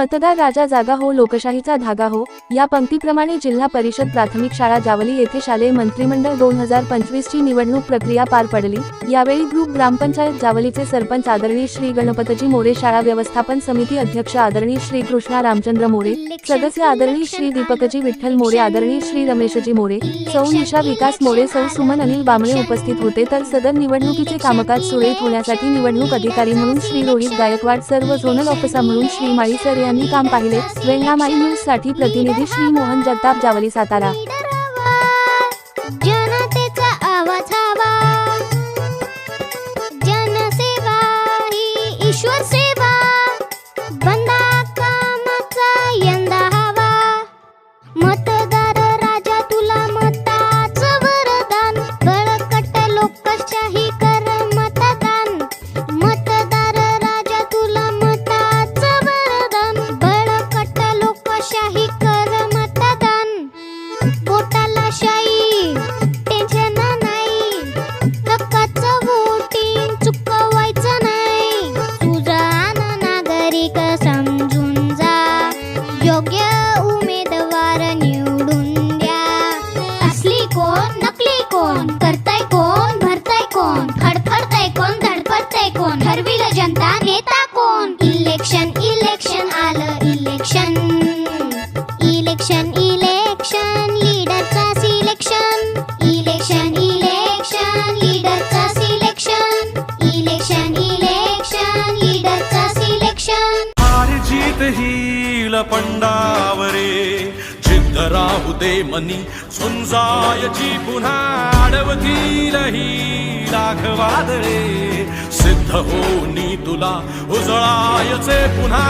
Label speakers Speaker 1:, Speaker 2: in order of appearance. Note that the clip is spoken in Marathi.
Speaker 1: मतदार राजा जागा हो लोकशाहीचा धागा हो या पंक्तीप्रमाणे जिल्हा परिषद प्राथमिक शाळा जावली येथे शालेय मंत्रिमंडळ दोन हजार पंचवीस ची निवडणूक प्रक्रिया पार पडली. यावेळी ग्रुप ग्रामपंचायत जावलीचे सरपंच आदरणीय श्री गणपतजी मोरे शाळा व्यवस्थापन समिती अध्यक्ष आदरणीय श्री कृष्णा रामचंद्र मोरे सदस्य आदरणीय श्री दीपकजी विठ्ठल मोरे आदरणीय श्री रमेशजी मोरे सौ निशा विकास मोरे सौ सुमन अनिल बांबळे उपस्थित होते. तर सदर निवडणुकीचे कामकाज सुरळीत होण्यासाठी निवडणूक अधिकारी म्हणून श्री रोहित गायकवाड सर्व झोनल ऑफिसर म्हणून श्री माळी सर यांनी काम पाहिले. वेंगामाई न्यूजसाठी प्रतिनिधी श्री मोहन जगताप जावली सातारा.
Speaker 2: योग्य उमेदवार निवडून द्या. असली कोण नकली कोण करताय कोण भरताय कोण फडफडताय कोण धडपडताय कोण ठरविलं जनता नेता कोण? इलेक्शन इलेक्शन आलं इलेक्शन. इलेक्शन इलेक्शन लीडरचा सिलेक्शन. इलेक्शन इलेक्शन लीडरचा सिलेक्शन. इलेक्शन इलेक्शन लीडरचा सिलेक्शन.
Speaker 3: हार जीत ही पंडावरे. जिद्द राहू दे मनी झुंजायची पुन्हा अडवतील ही लाख वादळे सिद्ध होनी तुला उजळायचे पुन्हा.